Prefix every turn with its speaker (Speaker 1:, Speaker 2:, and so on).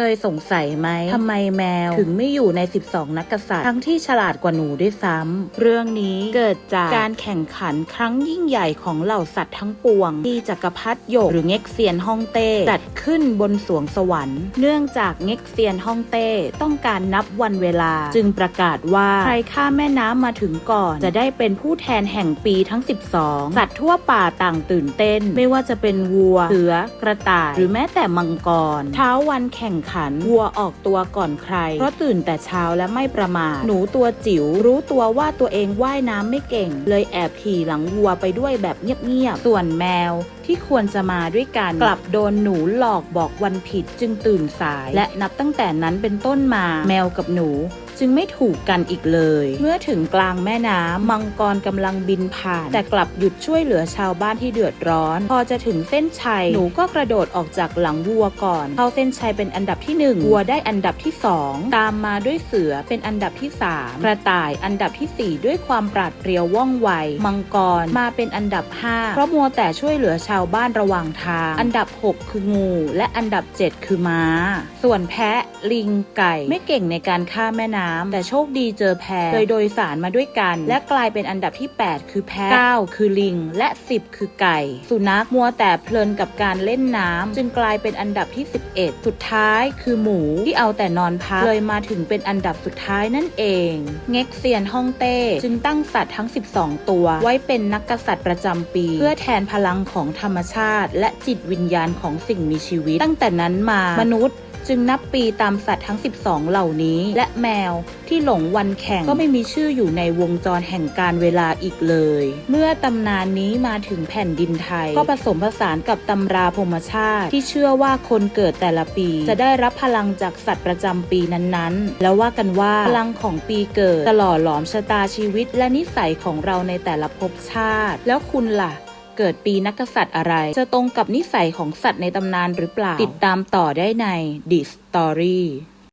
Speaker 1: เคยสงสัยไหมทำไมแมวถึงไม่อยู่ใน 12 นักกษัตริย์ทั้งที่ฉลาดกว่าหนูด้วยซ้ำเรื่องนี้เกิดจากการแข่งขันครั้งยิ่งใหญ่ของเหล่าสัตว์ทั้งปวง ที่จักรพรรดิหยกหรือเง็กเซียนฮ่องเต้จัดขึ้นบนสวงสวรรค์ เนื่องจากเง็กเซียนฮ่องเต้ต้องการนับวันเวลา จึงประกาศว่าใครข้าแม่น้ำมาถึงก่อน จะได้เป็นผู้แทนแห่งปีทั้ง 12 สัตว์ทั่วป่าต่างตื่นเต้น ไม่ว่าจะเป็นวัวเสือกระต่าย หรือแม้แต่มังกรเช้าวันแข่งขันวัวออกตัวก่อนใคร เพราะตื่นแต่เช้าและไม่ประมาทหนูตัวจิ๋วรู้ตัวว่าตัวเองว่ายน้ำไม่เก่ง เลยแอบขี่หลังวัวไปด้วยแบบเงียบๆส่วนแมวที่ควรจะมาด้วยกันกลับโดนหนูหลอกบอกวันผิดจึงตื่นสาย และนับตั้งแต่นั้นเป็นต้นมาแมวกับหนู จึงไม่ถูกกันอีกเลย เมื่อถึงกลางแม่น้ำมังกรกำลังบินผ่าน แต่กลับหยุดช่วยเหลือชาวบ้านที่เดือดร้อน พอจะถึงเส้นชัยหนูก็กระโดดออกจากหลังวัวก่อน เข้าเส้นชัยเป็นอันดับที่หนึ่งวัวได้อันดับที่สองตามมาด้วยเสือเป็นอันดับที่สามกระต่ายอันดับที่สี่ด้วยความปราดเปรียวว่องไว มังกรมาเป็นอันดับห้าเพราะมัวแต่ช่วยเหลือชาวบ้านระหว่างทาง อันดับหกคืองู และอันดับเจ็ดคือม้า ส่วนแพะลิงไก่ไม่เก่งในการข้าแม่น้ำแต่โชคดีเจอแพะเลยโดยสารมาด้วยกัน และกลายเป็นอันดับที่ 8 คือแพะ9คือลิง และ 10 คือไก่ สุนัขมัวแต่เพลินกับการเล่นน้ำจึงกลายเป็นอันดับที่ 11 สุดท้ายคือหมูที่เอาแต่นอนพักเลยมาถึงเป็นอันดับสุดท้ายนั่นเอง เง็กเซียนฮ่องเต้จึงตั้งสัตว์ทั้ง 12 ตัว ไว้เป็นนักกษัตริย์ประจำปี เพื่อแทนพลังของธรรมชาติ และจิตวิญญาณของสิ่งมีชีวิต ตั้งแต่นั้นมามนุษย์ จึงนับปีตามสัตว์ทั้ง 12 เหล่านี้ และแมวที่หลงวันแข่งก็ไม่มีชื่ออยู่ในวงจรแห่งการเวลาอีกเลย เมื่อตำนานนี้มาถึงแผ่นดินไทย ก็ผสมผสานกับตำราพมชาติ ที่เชื่อว่าคนเกิดแต่ละปี จะได้รับพลังจากสัตว์ประจำปีนั้นๆ แล้วว่ากันว่าพลังของปีเกิดจะหล่อหลอมชะตาชีวิตและนิสัยของเราในแต่ละภพชาติ แล้วคุณล่ะ เกิดปีนักกษัตริย์อะไร จะตรงกับนิสัยของสัตว์ในตำนานหรือเปล่า ติดตามต่อได้ใน The Story